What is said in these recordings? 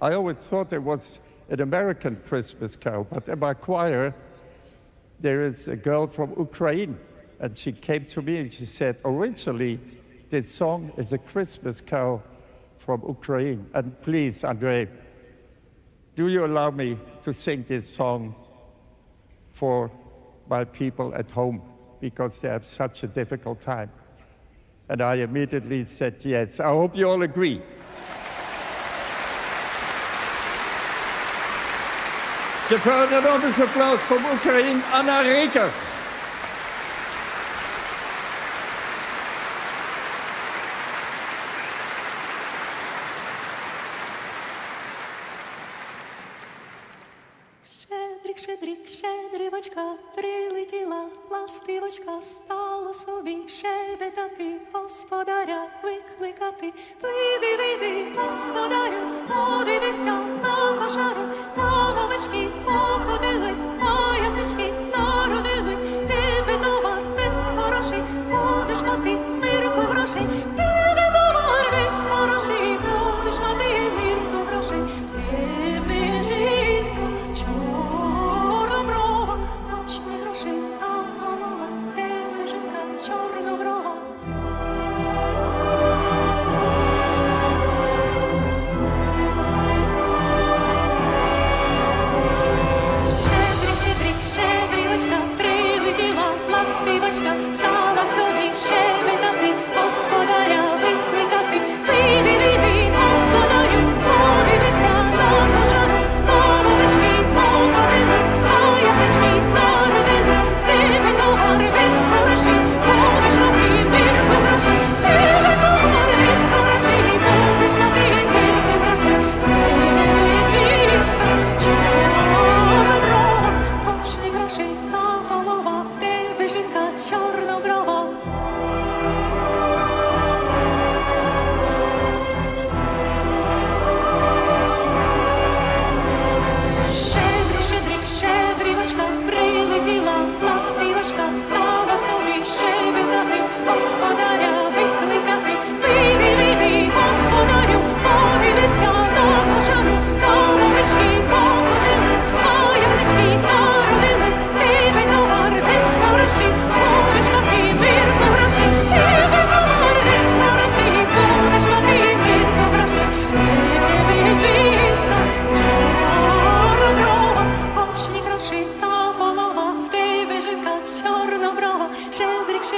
I always thought it was an American Christmas carol, but in my choir, there is a girl from Ukraine, and she came to me and she said, originally, this song is a Christmas carol from Ukraine. And please, Andre, do you allow me to sing this song for my people at home because they have such a difficult time? And I immediately said yes. I hope you all agree. Geef een enorme applaus voor Oekraïne, Anna Reker. Щедрик, щедрик, щедрівочка, прилетіла, ластивочка, стала собі щебетати, господаря викликати. Вийди, вийди, господарю,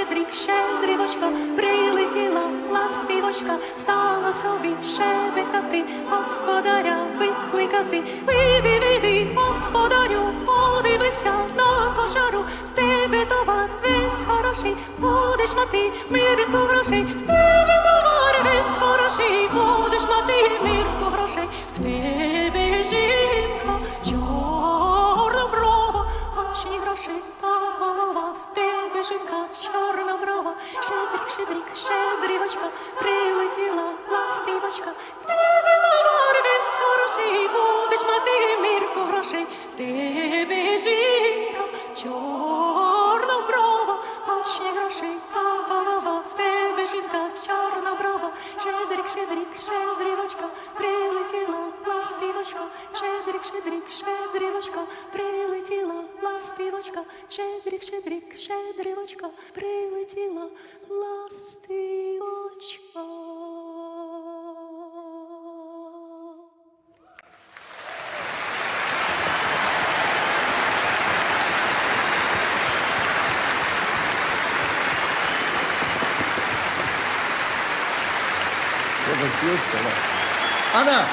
щедрик, щедрик, щедрівочка, прилетіла ластівочка, стала собі щебетати, господаря викликати. Вийди, вийди, господарю, подивися на кошару, в тебе товар весь хороший, будеш мати мирку грошей, в тебе товар весь хороший, будеш мати мирку грошей, в тебе щедрик, щедрик, щедрівочка, прилетіла ластівочка, в тебе товар весь хороший, будеш мати мірку грошей, в тебе жінка чорноброва, очні грошей та голова, в тебе жінка чорноброва, щедрик, щедрик, щедрівочка, прилетіла ластівочка, щедрик, щедрик, щедрівочка, прилетіла ластівочка, щедрик, щедрик, щедрівочка, прилетіла ластівочка. It was beautiful. Anna,